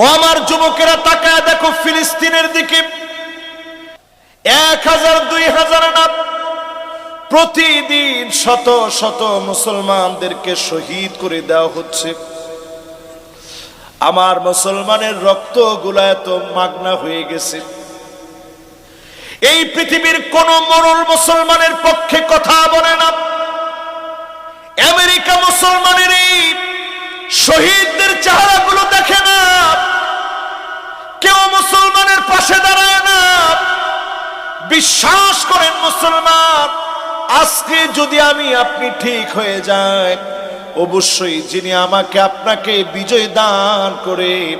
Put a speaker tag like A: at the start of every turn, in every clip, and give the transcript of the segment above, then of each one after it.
A: ও আমার যুবকেরা তাকায় দেখো ফিলিস্তিনের দিকে। এক হাজার, দুই হাজার না, প্রতিদিন শত শত মুসলমানদেরকে শহীদ করে দেওয়া হচ্ছে। আমার মুসলমানের রক্তগুলা এত মাগনা হয়ে গেছে। এই পৃথিবীর কোন মরল মুসলমানের পক্ষে কথা বলে না। আমেরিকা মুসলমানের এই শহীদদের চেহারাগুলো দেখে না। কেউ মুসলমানের পাশে দাঁড়ায় না। বিশ্বাস করেন মুসলমান, আজকে যদি আমি আপনি ঠিক হয়ে যায় অবশ্যই যিনি আমাকে আপনাকে বিজয় দান করে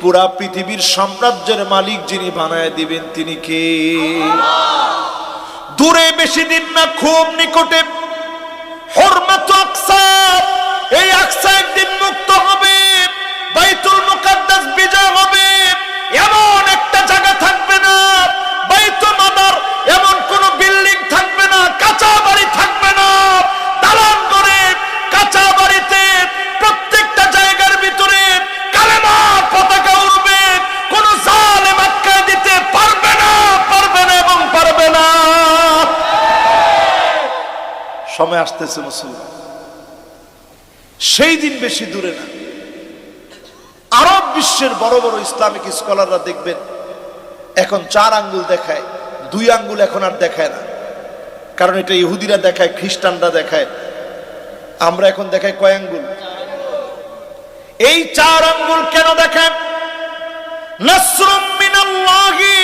A: পুরা পৃথিবীর সাম্রাজ্যের মালিক যিনি বানায় দিবেন, তিনি কে? দূরে বেশি দিন না, খুব নিকটে হরমাত আকসা এই আকসা একদিন মুক্ত হবে, বাইতুল মুকাদ্দাস বিজয় হবে। এমন একটা জায়গা থাকবে না, বাইতুল মাদার, এমন কোন বিল্ডিং থাকবে না, কাঁচা বাড়ি থাকবে না। দালান করে কাঁচা বাড়িতে প্রত্যেকটা জায়গার ভিতরে কালেমা পতাকা উড়বে। কোন জালেম আটকায় দিতে পারবে না পারবে না এবং পারবে না। সময় আসতেছে মুসলমান। সেই দিন বেশি দূরে না। আরব বিশ্বের বড় বড় ইসলামিক স্কলাররা দেখবেন, এখন চার আঙ্গুল দেখায়, দুই আঙ্গুল এখন আর দেখায় না। কারণ এটা ইহুদিরা দেখায়, খ্রিস্টানরা দেখায়। আমরা এখন দেখাই কয় আঙ্গুল? এই চার আঙ্গুল কেন দেখায়? নাসরুম মিনাল্লাহি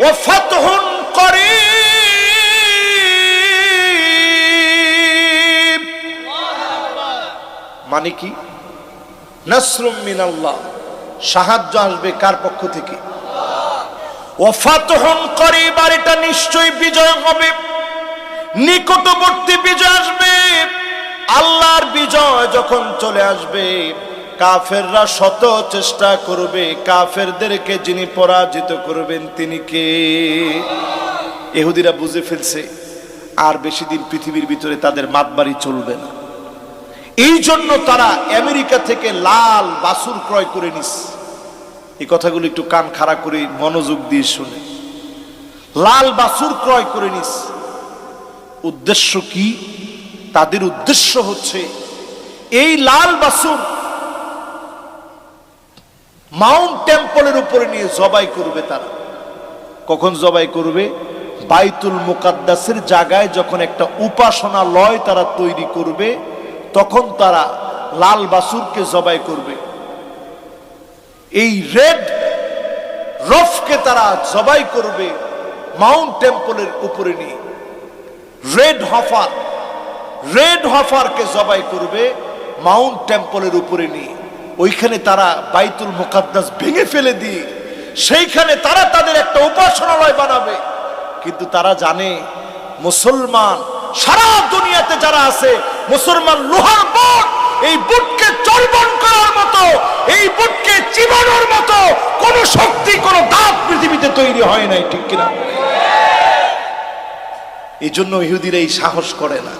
A: ওয়া ফাতহুন করিব মানে কি? নাসরুম মিনাল্লাহ। সাহায্য আসবে কার পক্ষ থেকে? ওয়াফাতহুন করিব, আর এটা নিশ্চয়ই বিজয় হবে। নিকটবর্তী বিজয় আসবে। আল্লাহর বিজয় যখন চলে আসবে, কাফেররা শত চেষ্টা করবে, কাফেরদেরকে যিনি পরাজিত করবেন তিনি কে? এহুদিরা বুঝে ফেলছে, আর বেশি দিন পৃথিবীর ভিতরে তাদের মাতবাড়ি চলবে না। এই জন্য তারা আমেরিকা থেকে লাল বাসুর ক্রয় করে নিস। এই কথাগুলো একটু কান খাড়া করে মনোযোগ দিয়ে শুনে। লাল বাসুর ক্রয় করে নিস। উদ্দেশ্য কি? তাদের উদ্দেশ্য হচ্ছে, এই লাল বাসুর মাউন্ট টেম্পলের উপরে নিয়ে জবাই করবে তারা। কখন জবাই করবে? বাইতুল মুকাদ্দাসের জায়গায় যখন একটা উপাসনা লয় তারা তৈরি করবে তখন তারা লাল বাসুরকে জবাই করবে। এই রেড রফকে তারা জবাই করবে মাউন্ট টেম্পলের উপরে নিয়ে। রেড হফার, রেড হফারকে জবাই করবে মাউন্ট টেম্পলের উপরে নিয়ে। ওইখানে তারা বাইতুল মুকাদ্দাস ভেঙে ফেলে দিয়ে, সেইখানে তারা তাদের একটা উপাসনালয় বানাবে। কিন্তু তারা জানে, মুসলমান সারা দুনিয়াতে যারা আছে মুসলমান লোহার বুট এই বুটকে চর্বণ করার মতো, এই বুটকে চিবানোর মতো কোন শক্তি, কোন দাঁত পৃথিবীতে তৈরি হয় নাই, ঠিক কিনা? এই জন্য ইহুদিরা এই সাহস করে না।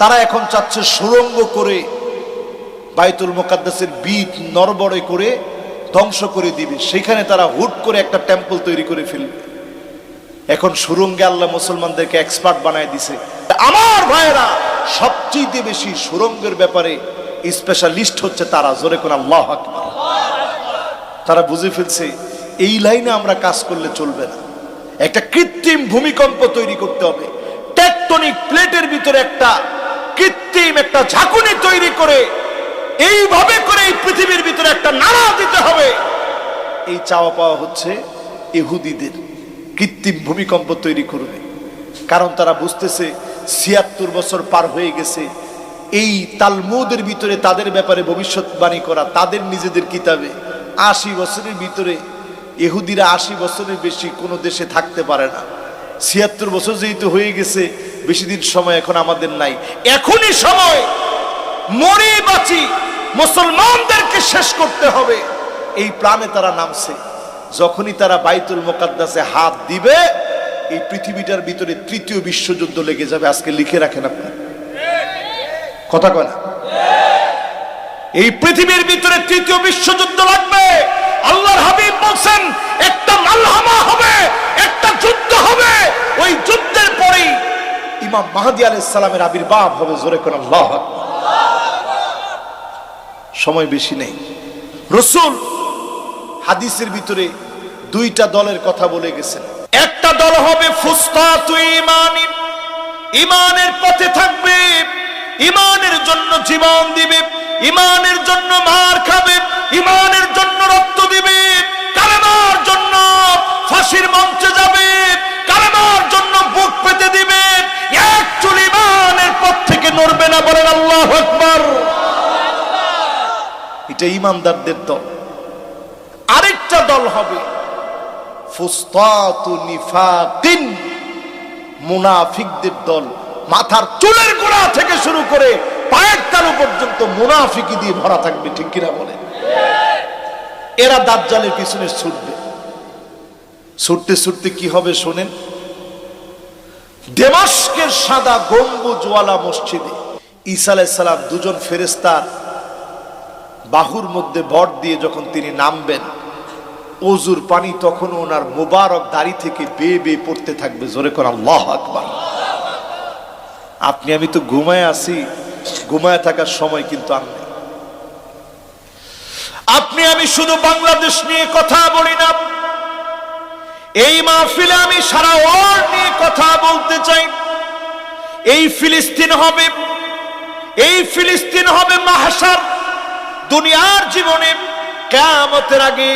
A: তারা এখন চাচ্ছে সুরঙ্গ করে, বাইতুল মোকাদ্দাসের বীজ নরবড়ে করে ধ্বংস করে দিবে। সেখানে তারা হুট করে একটা টেম্পল তৈরি করে ফেলবে। এখন সুরঙ্গে আল্লাহ মুসলমানদেরকে এক্সপার্ট বানায় দিছে। আমার ভাইয়েরা সবচেয়ে বেশি সুরঙ্গের ব্যাপারে স্পেশালিস্ট হচ্ছে তারা। জোরে কোন আল্লাহ তারা বুঝে ফেলছে, এই লাইনে আমরা কাজ করলে চলবে না। একটা কৃত্রিম ভূমিকম্প তৈরি করতে হবে। টেকটনিক প্লেটের ভিতরে একটা কৃত্রিম একটা ঝাঁকুনি তৈরি করে, এইভাবে করে এই পৃথিবীর ভিতরে একটা নাড়া দিতে হবে। এই চাওয়া পাওয়া হচ্ছে এহুদিদের কৃত্রিম ভূমিকম্প তৈরি করবে। কারণ তারা বুঝতেছে ছিয়াত্তর বছর পার হয়ে গেছে। এই তালমুদের ভিতরে তাদের ব্যাপারে ভবিষ্যৎবাণী করা, তাদের নিজেদের কিতাবে আশি বছরের ভিতরে এহুদিরা আশি বছরের বেশি কোনো দেশে থাকতে পারে না। ছিয়াত্তর বছর যেহেতু হয়ে গেছে, বেশি দিন সময় এখন আমাদের নাই। এখনই সময় মরে বাঁচি, মুসলমানদেরকে শেষ করতে হবে। এই প্রাণে তারা নামছে। যখনই তারা বাইতুল মোকাদ্দাসে হাত দিবে এই পৃথিবীটার ভিতরে তৃতীয় বিশ্বযুদ্ধ লেগে যাবে, আজকে লিখে রাখেন আপনি। কথা কয় না? এই পৃথিবীর ভিতরে তৃতীয় বিশ্বযুদ্ধ লাগবে। আল্লাহর হাবিব বলছেন, একটা মালহামা হবে, একটা যুদ্ধ হবে। ওই যুদ্ধের পরেই ইমাম মাহাদি আলাইহিস সালামের আবির্ভাব হবে, জোরে কোন সময় বেশি নেই। রসুল হাদিসের ভিতরে দুইটা দলের কথা বলে গেছেন। একটা দল হবে ইমানি। ইমানের পথে থাকবে, ইমানের জন্য জীবন দিবে, ইমানের জন্য মার খাবে, ইমানের জন্য রক্ত দিবে। কালেমার জন্য ফাঁসির মঞ্চে যাবে, কালেমার জন্য বুক পেতে দিবে। এক চুল ইমানের পথ থেকে নড়বে না বলেন আল্লাহ আকবার। এটা ইমানদারদের দল। আরেকটা দল হবে ফুস্তাতু নিফাকিন। মুনাফিকদের দল মাথার চুলের গোড়া থেকে শুরু করে পায়ের তালু পর্যন্ত মুনাফিকি দিয়ে ভরা থাকবে, ঠিক কিনা বলে? এরা দাজ্জালের পিছনে ছুটবে। ছুটতে ছুটতে কি হবে শোনেন? দেমাস্কের সাদা গম্বুজওয়ালা মসজিদে ঈসা আলাইসালাম দুজন ফেরেস্তার বাহুর মধ্যে ভর দিয়ে যখন তিনি নামবেন অজুর পানি তখন ওনার মোবারক দাড়ি থেকে বেয়ে বেয়ে পড়তে থাকবে। জোরে কর আল্লাহ আকবার। আপনি, আমি তো ঘুমায় আছি, ঘুমায় থাকার সময় কিন্তু নেই। আপনি, আমি শুধু বাংলাদেশ নিয়ে কথা বলি না, এই মাহফিলে আমি সারা ওয়ার্ল্ড নিয়ে কথা বলতে চাই। এই ফিলিস্তিন হবে, এই ফিলিস্তিন হবে মাহাসার দুনিয়ার জীবনে, কেয়ামতের আগে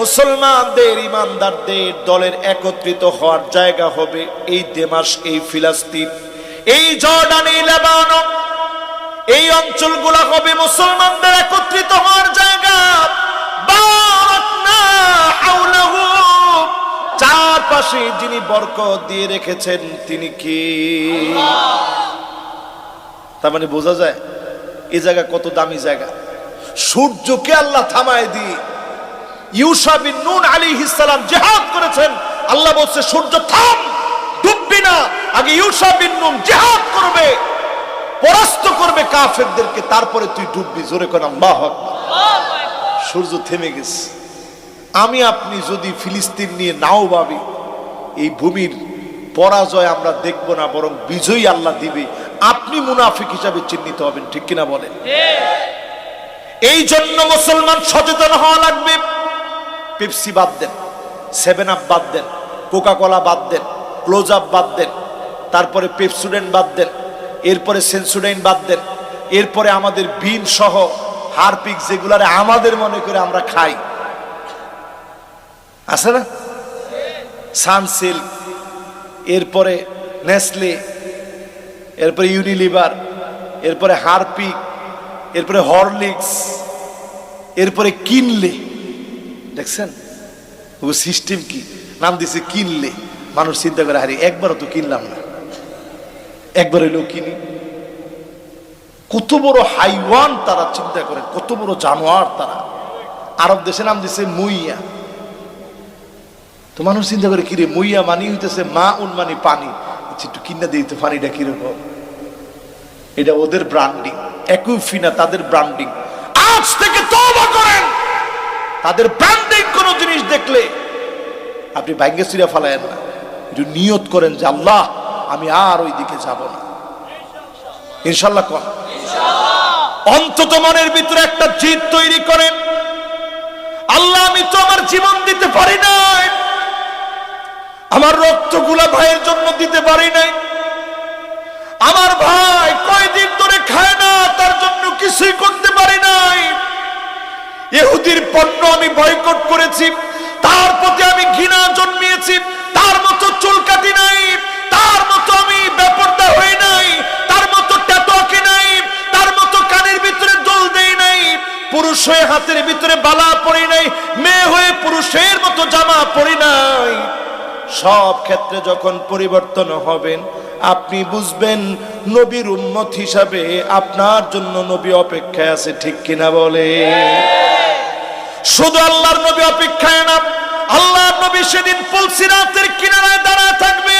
A: মুসলমানদের, ইমানদারদের দলের একত্রিত হওয়ার জায়গা হবে এই দেমাস, এই ফিলিস্তিন, এই জর্ডান, এই লেবানন। এই অঞ্চলগুলো হবে মুসলমানদের একত্রিত হওয়ার জায়গা। চারপাশে যিনি বরকত দিয়ে রেখেছেন, তিনি কি? তার মানে বোঝা যায় এই জায়গা কত দামি জায়গা। সূর্যকে আল্লাহ থামায় দিয়ে ইউসা বিন নুন আলাইহিস সালাম জিহাদ করেছেন। আল্লাহ বলছে সূর্য থাম ডুববি না। আগে ইউসা বিন নুন জিহাদ করবে পরাস্ত করবে কাফেরদেরকে তারপরে তুই ডুববি। জোরে কোন আল্লাহ সূর্য থেমে গেছে। আমি আপনি যদি ফিলিস্তিন নিয়ে নাও ভাবি এই ভূমির পরাজয় আমরা দেখব না বরং বিজয়ী আল্লাহ দিবে। আপনি মুনাফিক হিসাবে চিহ্নিত হবেন ঠিক কিনা বলেন? এই জন্য মুসলমান সচেতন হওয়া লাগবে। পেপসি বাদ দেন, সেভেন আপ বাদ দেন কোকা কোলা বাদ দেন, ক্লোজ আপ বাদ দেন, তারপরে পেপসুডেন্ট বাদ দেন, এরপরে সেন্সুডাইন বাদ দেন, এরপরে আমাদের বিন সহ হারপিক যেগুলারে আমাদের মনে করে আমরা খাই। আছে না? সানসিল্ক, এরপরে নেসলে, এরপরে ইউনিলিভার, এরপরে হারপিক, এরপরে হরলিক্স, এরপরে কিনলে দেখছেন? ও সিস্টেম কি? নাম দিছে কিনলে। মানুষ চিন্তা করে হারি একবারও তো কিনলাম না। একবার হইলেও কিনি। কত বড় হাইওয়ান তারা চিন্তা করে কত বড় জানোয়ার তারা। আরব দেশে নাম দিছে মুইয়া। তো মানুষ চিন্তা করে কিরে মুইয়া মানি হইতেছে মা উন মানি পানি। আচ্ছা, একটু কিনা তো পানিটা কীরকম? এটা ওদের ব্র্যান্ডিং একুফিনা তাদের ব্র্যান্ডিং আজ থেকে তওবা করেন। তাদের ব্র্যান্ডিং কোনো জিনিস দেখলে আপনি ব্যাঙ্গে সিরা ফালায়েন না। একটু নিয়ত করেন যে আল্লাহ আমি আর ওই দিকে যাব না। ইনশাল্লাহ কর। অন্তত মনের ভিতরে একটা জিদ তৈরি করেন। আল্লাহ আমি তো আমার জীবন দিতে পারি নাই। আমার রক্তগুলা ভাইয়ের জন্য দিতে পারি নাই। আমার ভাই কয়দিন ধরে খায় না তার জন্য কিছুই করতে পারি নাই। ইহুদির পণ্য আমি বয়কট করেছি, তার প্রতি আমি ঘৃণা জন্মিয়েছি, তার মতো চুল কাটি নাই, তার মতো আমি বেপর্দা হই নাই, তার মতো ট্যাটু আঁকি নাই, তার মতো কানের ভিতরে দোল দেই নাই, পুরুষ হয়ে হাতের ভিতরে বালা পরি নাই, মেয়ে হয়ে পুরুষের মতো জামা পরি নাই। সব ক্ষেত্রে যখন পরিবর্তন হবেন আপনি বুঝবেন নবীর উম্মত হিসাবে আপনার জন্য নবী অপেক্ষায় আছে, ঠিক কিনা বলে? শুধু আল্লাহর নবী অপেক্ষায় না, আল্লাহর নবী সেদিন ফুলসিরাতের কিনারায় দাঁড়ায় থাকবে,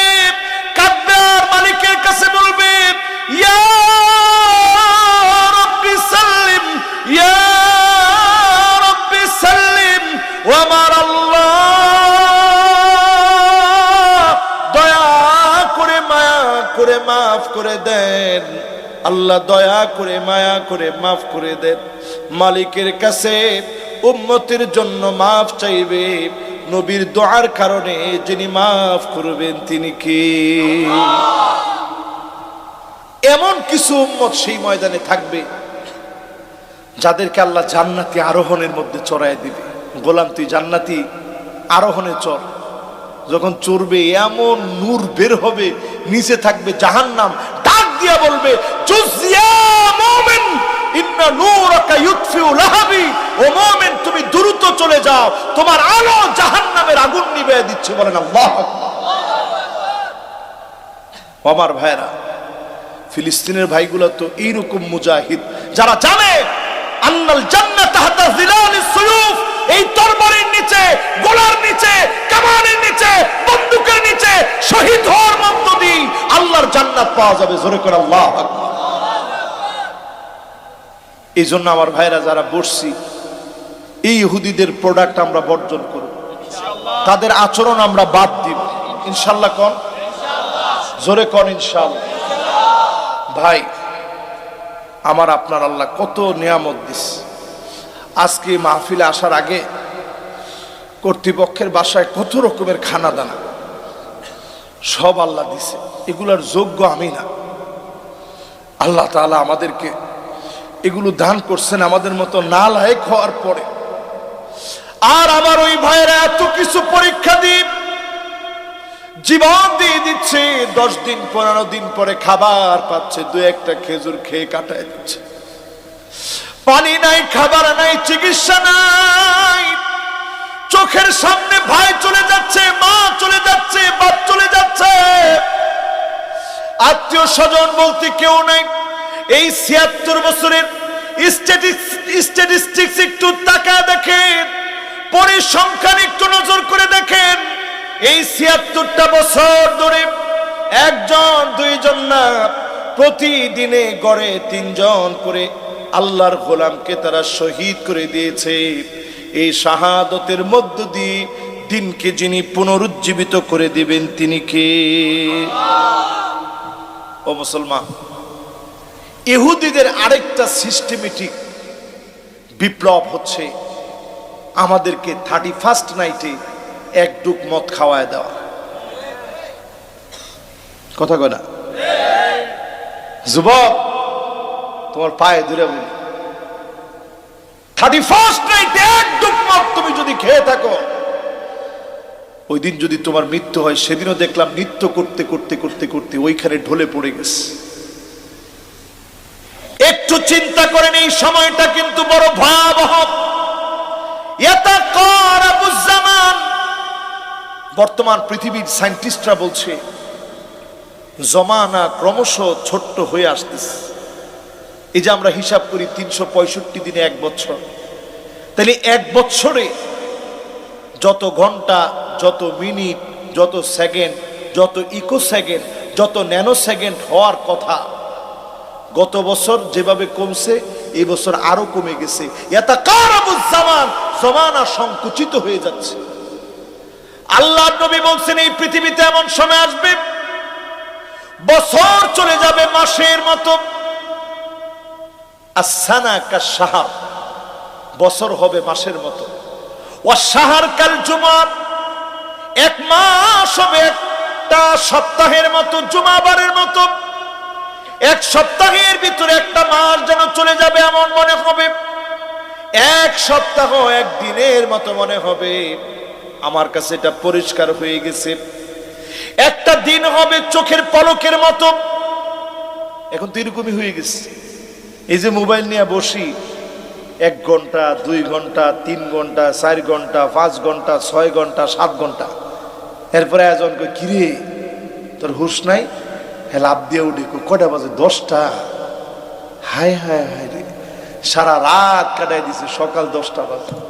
A: কাঁদবে আর মালিকের কাছে বলবে, ইয়া সাল্লিম ইয়া সাল্লিম আমার আল্লাহ, দয়া করে করে মাফ করে দেন, আল্লাহ দয়া করে মায়া করে মাফ করে দেন, মালিকের কাছে উম্মতের জন্য মাফ চাইবে। নবীর দোয়ার কারণে যিনি মাফ করবেন তিনি কে? এমন কিছু উম্মত সেই ময়দানে থাকবে, যাদেরকে আল্লাহ জান্নাতি আরোহণের মধ্যে চড়াই দিবে। গোলাম, তুই জান্নাতি আরোহণে চড়। যখন চড়বে, এমন নূর বের হবে, নিচে থাকবে জাহান্নাম। ডাক দিয়া বলবে মুমিন ইন্না নূরাকা ইউতফিউ লাহাবি। ও মুমিন, তুমি দ্রুত চলে যাও। তোমার আলো জাহান্নামের আগুন নিভিয়ে দিচ্ছে বলেন আল্লাহ আমার ভাইরা ফিলিস্তিনের ভাইগুলো তো এইরকম মুজাহিদ, যারা জানে, আন্নাল জান্নাত সুয়ুফ, এই তরবারির নিচে, গোলার নিচে কামানের নিচে, বন্দুকের নিচে শহীদ হওয়ার মধ্য দিয়ে আল্লাহর জান্নাত পাওয়া যাবে। জোরে করে আল্লাহ আকবার। এই জন্য আমার ভাইরা যারা বসছি এই ইহুদিদের প্রোডাক্ট আমরা বর্জন করব। তাদের আচরণ আমরা বাদ দিব। ইনশাল্লাহ কন? জোরে কন ইনশাল্লাহ ভাই আমার আপনার আল্লাহ কত নিয়ামত দিস আজকে মাহফিলে আসার আগে কর্তৃপক্ষের বাসায় কত রকমের খানা দানা সব আল্লাহ দিছে। এগুলার যোগ্য আমি না। আল্লাহ তাআলা আমাদেরকে এগুলো দান করছেন আমাদের মতো না লায়ক হওয়ার পরে। আর আমার ওই ভাইয়েরা এত কিছু পরীক্ষা দিই জীবন দিয়ে দিচ্ছে, দশ দিন, পনেরো দিন পরে খাবার পাচ্ছে, দু একটা খেজুর খেয়ে কাটায় দিচ্ছে। পানি নাই, খাবার নাই, চিকিৎসা নাই। চোখের সামনে ভাই চলে যাচ্ছে, মা চলে যাচ্ছে, বাপ চলে যাচ্ছে। আত্মীয় স্বজন বলতে কেউ নাই। এই ছিয়াত্তর বছরের স্ট্যাটিস্টিক্স একটু তাকা দেখেন। পরিসংখ্যান একটু নজর করে দেখেন। এই ছিয়াত্তরটা বছর ধরে একজন, দুইজন না, প্রতিদিনে গড়ে তিনজন করে আল্লাহর গোলামকে তারা শহীদ করে দিয়েছে। এই শাহাদতের মধ্য দিয়ে দিনকে যিনি পুনরুজ্জীবিত করে দিবেন তিনি কে? ও মুসলমান। ইহুদিদের আরেকটা সিস্টেমেটিক বিপ্লব হচ্ছে আমাদেরকে থার্টি ফার্স্ট নাইটে এক ডুক মদ খাওয়ায় দেওয়া। কথা কয় না? যুবক, তোমার পায়ে ধরে থার্টি ফার্স্ট নাইটে এক ডুক মদ তুমি যদি খেয়ে থাকো, ওই দিন যদি তোমার মৃত্যু হয়, সেদিনও দেখলাম নৃত্য করতে করতে করতে করতে ওইখানে ঢলে পড়ে গেছে। একটু চিন্তা করেন এই সময়টা কিন্তু বড় ভয়াবহ। বর্তমান পৃথিবীর সায়েন্টিস্টরা বলছে, জমানা ক্রমশ ছোট্ট হয়ে আসতেছে। এই যে আমরা হিসাব করি তিনশো পঁয়ষট্টি দিনে এক বছর। তাহলে এক বছরে যত ঘণ্টা, যত মিনিট, যত সেকেন্ড, যত ইকো সেকেন্ড যত ন্যানো সেকেন্ড হওয়ার কথা গত বছর যেভাবে কমছে, এই বছর আরও কমে গেছে। সংকুচিত হয়ে যাচ্ছে। আল্লাহ নবী বলছেন, এই পৃথিবীতে এমন সময় আসবে, বছর চলে যাবে মাসের মতো। সাহার বছর হবে মাসের মতো। ও সাহার কাল জুমার এক মাস হবে একটা সপ্তাহের মতো, জুমাবারের মতো। এক সপ্তাহের ভিতরে একটা মাস যেন চলে যাবে এমন মনে হবে। এক সপ্তাহ, এক দিনের মতো মনে হবে। আমার কাছে এটা পরিষ্কার হয়ে গেছে। একটা দিন হবে চোখের পলকের মতো। এখন তো এরকমই হয়ে গেছে। এই যে মোবাইল নিয়ে বসি, এক ঘণ্টা, দুই ঘণ্টা, তিন ঘণ্টা, চার ঘণ্টা, পাঁচ ঘণ্টা, ছয় ঘণ্টা, সাত ঘণ্টা। এরপরে আয়োজন কিরে তোর হুশ নাই? হ্যাঁ লাভ দিয়ে উঠি কটা বাজে? দশটা? হায় হায় হায় রে। সারা রাত কাটাই দিছে, সকাল দশটা বাজে।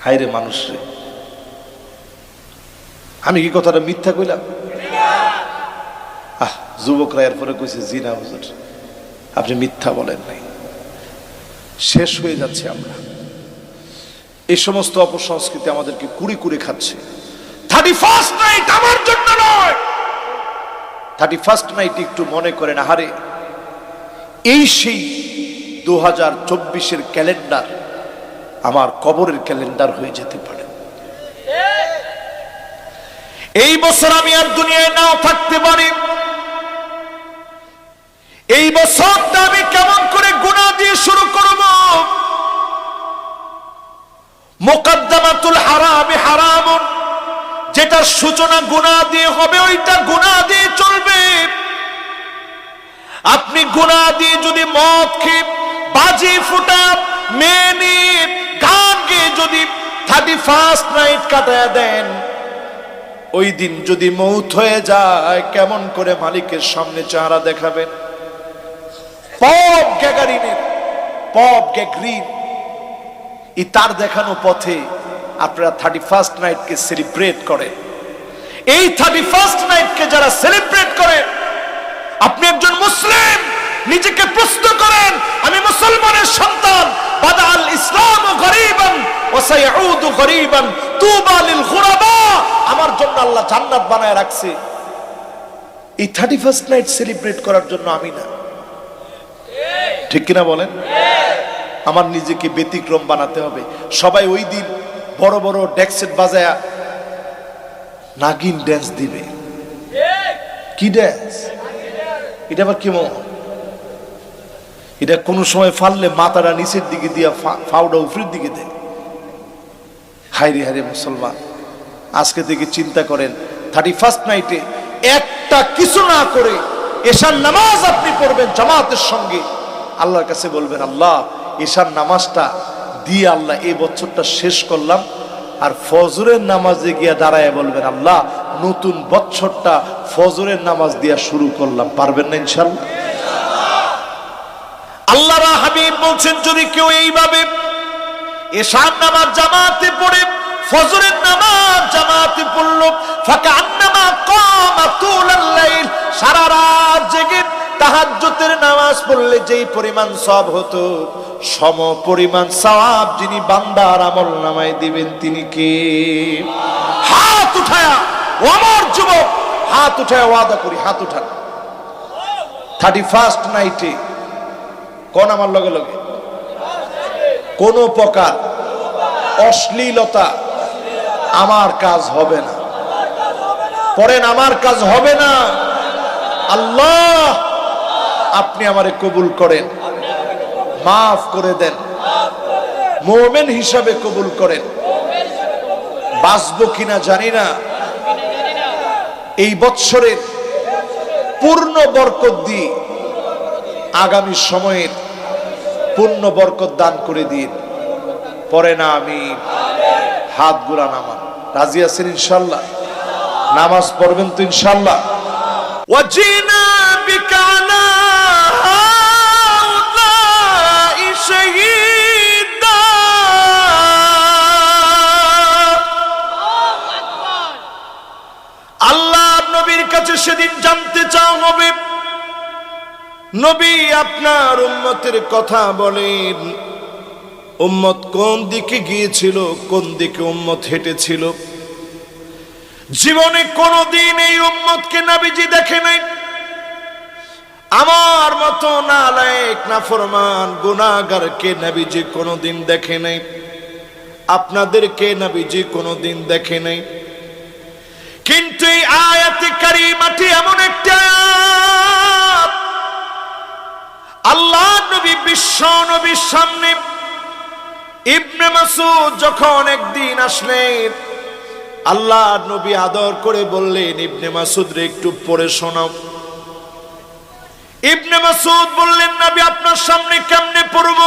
A: হায় রে মানুষ রে। আমি কি কথাটা মিথ্যা কইলাম? আহ, যুবকরা এরপরে কইছে, জি না হুজুর। আপনি মিথ্যা বলেন নাই। শেষ হয়ে যাচ্ছে আমরা। এই সমস্ত অপসংস্কৃতি আমাদেরকে কুড়ি কুড়ি খাচ্ছে। থার্টি ফার্স্ট নাইট আমার জন্য নয়। থার্টি ফার্স্ট নাইট একটু মনে করেন, আহারে, এই সেই দু হাজার চব্বিশের ক্যালেন্ডার আমার কবরের ক্যালেন্ডার হয়ে যেতে পারে। এই বছর আমি আর দুনিয়ায় নাও থাকতে পারি। এই বছরটা আমি কেমন করে গুণা দিয়ে শুরু করব? মোকাদ্দামাতুল হারামে, হারামুন। যেটা সূচনা গুণা দিয়ে হবে, ওইটা গুণা দিয়ে চলবে। আপনি গুণা দিয়ে যদি মদ খেয়ে বাজি ফুটা, মেয়ে নিয়ে গান গেয়ে যদি থার্টি ফার্স্ট নাইট কাটায় দেন, ওই দিন যদি মৌত হয়ে যায়, কেমন করে মালিকের সামনে চেহারা দেখাবেন? পপ গ্যাগারিনের, পপ গ্যাগরিন, এই তার দেখানো পথে আপনারা থার্টি ফার্স্ট নাইটকে সেলিব্রেট করেন এই থার্টি ফার্স্ট নাইটকে যারা সেলিব্রেট করেন আপনি একজন মুসলিম, নিজেকে প্রশ্ন করেন, আমি মুসলমানের সন্তান, বাদাল ইসলাম গরিবান, ওয়াসাইউদু গরিবান, তুবা লিল গুরাবা, আমার জন্য আল্লাহ জান্নাত বানায় রাখছে। এই থার্টি ফার্স্ট নাইট সেলিব্রেট করার জন্য আমি না। ঠিক কিনা বলেন? আমার নিজেকে ব্যতিক্রম বানাতে হবে। সবাই ওই দিন বড় বড় ডেক্সেট বাজায়া নাগিন ড্যান্স দিবে। কি ড্যান্স এটা আবার কেমন এটা কোনো সময় ফাললে মাথাটা নিচের দিকে দিয়া ফাউডা উপরের দিকে দেয়। হাইরে হাইরে মুসলমান, আজকে থেকে চিন্তা করেন থার্টি ফার্স্ট নাইটে একটা কিছু না করে এশার নামাজ আপনি পড়বেন জামাতের সঙ্গে। আল্লাহর কাছে বলবেন, আল্লাহ, এশার নামাজটা দিয়ে আল্লাহ এই বছরটা শেষ করলাম। আর ফজরের নামাজে গিয়া দাঁড়ায় বলবেন, আল্লাহ, নতুন বছরটা ফজরের নামাজ দিয়া শুরু করলাম। পারবেন না ইনশাল্লাহ আল্লাহ হাবিব বলছেন, যদি কেউ এইভাবে এশার নামাজ জামাতে পড়ে, ফজরের নামাজ জামাতে পড়ল ফাঁকা আন্নামা কম তুলাল সারা রাত জেগে তাহাজ্জুদের নামাজ পড়লে যেই পরিমাণ সব হতো, সম পরিমাণ সওয়াব যিনি বান্দার আমল নামায় দিবেন তিনি কে? হাত উঠায়া আমার যুবক, হাত উঠায়া ওয়াদা করি, হাত উঠান। থার্টি ফার্স্ট নাইটে কোন আমার লগে লগে? কোন প্রকার অশ্লীলতা আমার কাজ হবে না। পরেন আমার কাজ হবে না। আল্লাহ আপনি আমারে কবুল করেন। মাফ করে দেন। মোমেন হিসাবে কবুল করেন। বাঁচবো কিনা জানি না। এই বৎসরের পূর্ণ বরকত দিয়ে আগামী সময়ের পূর্ণ বরকত দান করে দিন। পরে না আমি হাতগুলা নামান রাজি আছেন ইনশাল্লাহ? নামাজ পড়বেন তো ইনশাল্লাহ? ওয়াজিনা বিকান নবী। আপনার উম্মতের কথা বলেন। কোন দিকে গিয়েছিল, কোন দিকে উম্মত হেঁটেছিল? জীবনে কোনদিন এই উম্মতকে নাবিজি দেখে নাই। আমার মতো নালায়েক না ফরমান গুনাগারকে নাবিজি কোনোদিন দেখে নাই? আপনাদেরকে নাবিজি কোনোদিন দেখে নাই? কিন্তু এই আয়াতে কারিমাটি এমন একটা আল্লাহ নবী বিশ্ব নবীর সামনে ইবনে মাসুদ যখন একদিন আসলেন, আল্লাহ নবী আদর করে বললেন, ইবনে মাসুদ রে একটু পড়ে শোনাও। ইবনে মাসুদ বললেন, নবী, আপনার সামনে কেমনে পড়ব?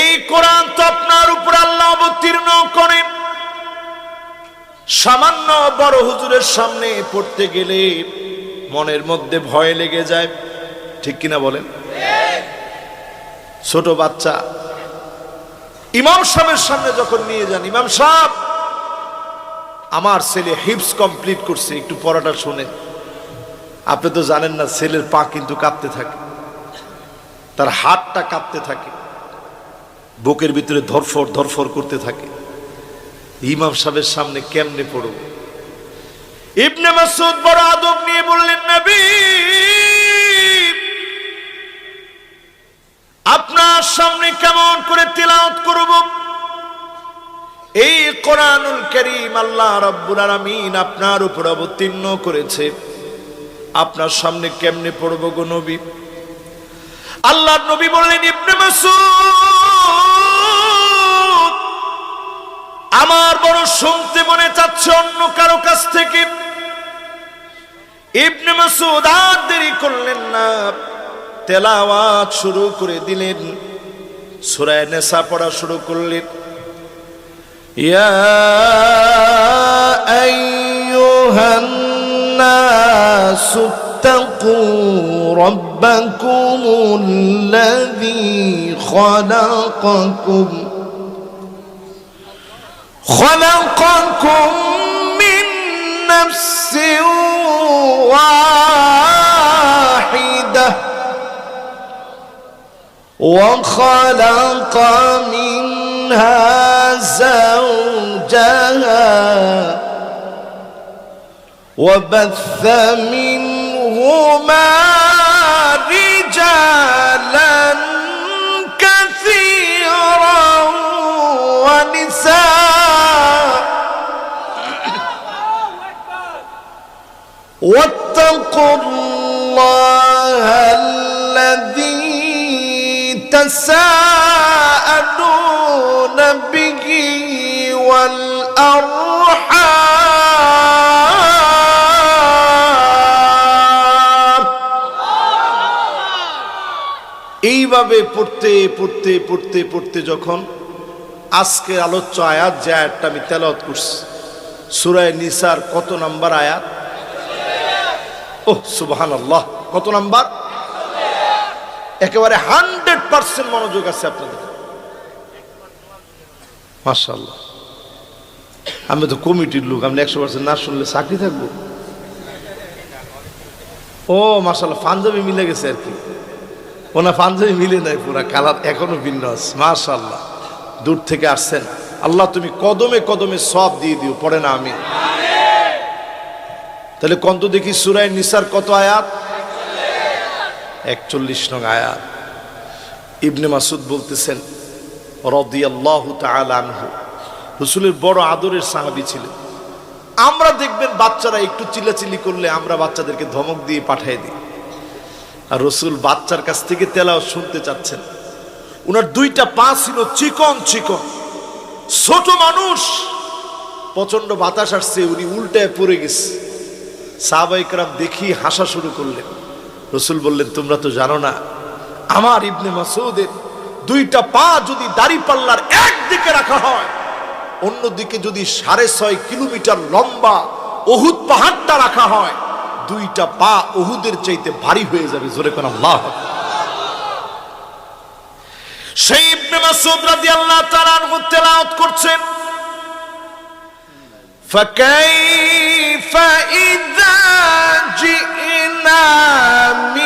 A: এই কোরআন তো আপনার উপর আল্লাহ অবতীর্ণ করেন সামান্য বড় হুজুরের সামনে পড়তে গেলে মনের মধ্যে ভয় লেগে যায়। ঠিক কিনা বলেন? ছোট বাচ্চা। ইমাম সাহেবের সামনে যখন নিয়ে যান, ইমাম সাহেব আমার ছেলে হিপস কমপ্লিট করছে, একটু পড়াটা শুনে আপনি তো জানেন না, ছেলের পা কিন্তু কাঁপতে থাকে। তার হাতটা কাঁপতে থাকে। বুকের ভিতরে ধরফর ধরফর করতে থাকে। ইমাম সাহেবের সামনে কেমনে পড়ব? ইবনে মাসুদ বড় আদব নিয়ে বললেন, নবী, আপনার সামনে কেমন করে তিলাওয়াত করব? এই কোরআনুল করিম আল্লাহ রাব্বুল আলামিন আপনার উপর অবতীর্ণ করেছে। আপনার সামনে কেমনে পড়ব গো নবী? আল্লাহর নবী বললেন, ইবনে মাসুদ আমার বড় শুনতে মনে চাচ্ছে অন্য কারও কাছ থেকে। ইবনে মাসুদ আর দেরি করলেন না। তেলাওয়াত শুরু করে দিলেন, সূরা নেশা পড়া শুরু করলেন।
B: يا أيها الناس اتقوا ربكم الذي خلقكم خلقكم من نفس واحدة وخلق منها زوجها وبث منهما رجالا كثيرا ونساء. واتقوا الله الذي تساءلون به والأرحام
A: এইভাবে পড়তে পড়তে পড়তে পড়তে যখন আজকের আলোচ্য আয়াত যে আয়াতটা আমি তেলাওয়াত করছি সুরায় নিসার কত নাম্বার আয়াত ওহ সুবহান আল্লাহ কত নাম্বার একেবারে হান্ড্রেড পার্সেন্ট মনোযোগ আছে আপনাদের মাশাল্লাহ আমি তো কমিটির লোক, আমি একশো পার্সেন্ট না শুনলে চাকরি থাকব? ও মাশাল্লাহ পাঞ্জাবি মিলে গেছে আর কি। ওনা পাঞ্জাবি মিলে নাই পুরা, কালার এখনও ভিন্ন আছে মাশাল্লাহ দূর থেকে আসছেন। আল্লাহ, তুমি কদমে কদমে সব দিয়ে দিও, পড়ে না আমি। তাহলে কন্ত দেখি সুরায় নিসার কত আয়াত? একচল্লিশ নং আয়াত। ইবনে মাসুদ বলতেছেন রদিয়াল্লাহু রসুলের বড় আদরের সাহাবী ছিলেন। আমরা দেখবেন বাচ্চারা একটু চিল্লাচিল্লি করলে আমরা বাচ্চাদেরকে ধমক দিয়ে পাঠিয়ে দিই। আর রসুল বাচ্চার কাছ থেকে তেলাও শুনতে চাচ্ছেন। উনার দুইটা পা ছিল চিকন চিকন। ছোট মানুষ। প্রচণ্ড বাতাস আসছে, উনি উল্টায় পড়ে গেছে। সাহবাইকরাম দেখি হাসা শুরু করলেন। রসুল বললেন, তোমরা তো জানো না, আমার ইবনে মাসুদের দুইটা পা যদি দাড়ি পাল্লার একদিকে রাখা হয় অন্যদিকে যদি সাড়ে ছয় কিলোমিটার লম্বা অহুদ পাহাড়টা রাখা হয় দুইটা পা অহুদের চাইতে ভারী হয়ে যাবে জোরে কোন আল্লাহ সেই ইবনে মাসুদ রাদিয়াল্লাহু তাআলা আনহু তেলাওয়াত করছেন
B: فكيف إذا جئنا من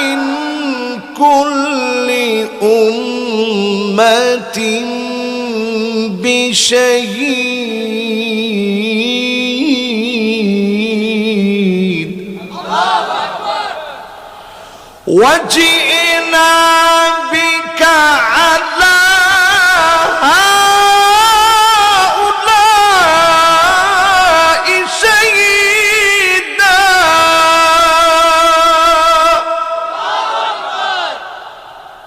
B: بشهيد وجئنا بك على هؤلاء شهيدا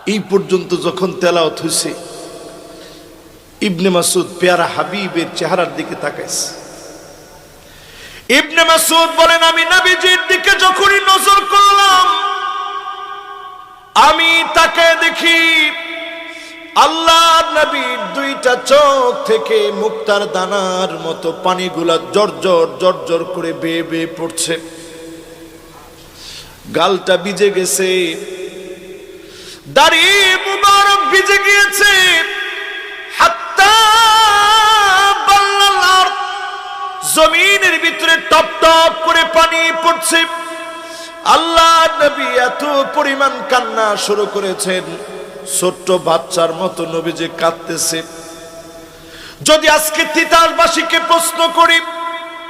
A: এই পর্যন্ত যখন তেলাওয়াত হয়েছে ইবনে মাসুদ পেয়ারা হাবিবের চেহারার দিকে তাকাইছে ইবনে মাসুদ বলেন, আমি নবীজির দিকে যখনই নজর করলাম, আমি তাকে দেখি আল্লাহ নবীর দুইটা চোখ থেকে মুক্তার দানার মতো পানিগুলা জর্জর জর্জর করে বেয়ে বেয়ে পড়ছে গালটা ভিজে গেছে, দাড়ি মুবারক ভিজে গিয়েছে। জমিনের ভিতরে টপ টপ করে পানি পড়ছে। আল্লাহ নবী এত পরিমাণ কান্না শুরু করেছেন। ছোট্ট বাচ্চার মতো নবী যে কাঁদতেছে। যদি আজকে তিতাসবাসীকে প্রশ্ন করি,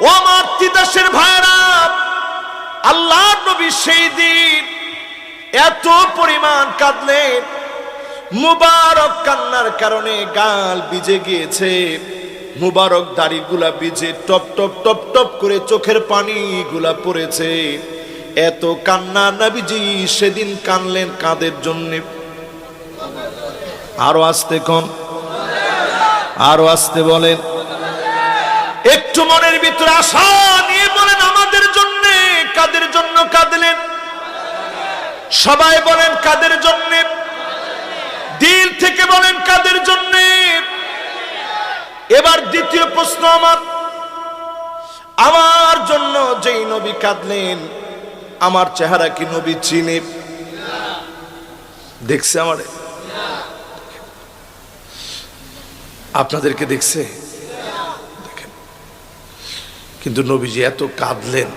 A: ও আমার তিতাসের ভাইরা আল্লাহ নবী সেই দিন এত পরিমাণ কাঁদলেন। মুবারক কান্নার কারণে গাল ভিজে গিয়েছে। মুবারক দাড়িগুলা ভিজে টপ টপ টপ টপ করে চোখের পানিগুলা পড়েছে। এত কান্না নবীজি সেদিন কানলেন কাদের জন্য। আরও আসতে কম আরও আসতে বলেন। একটু মনের ভিতরে আশা নিয়ে বলেন আমাদের জন্য, কাদের জন্য কাঁদলেন? সবাই বলেন কাদের জন্য? দিল থেকে বলেন কাদের জন্য? এবার দ্বিতীয় প্রশ্ন আমার। আমার জন্য যেই নবী কাঁদলেন, আমার চেহারা কি নবী চিনে? দেখছে আমারে? আপনাদেরকে দেখছে? কিন্তু নবীজি এত কাঁদলেন।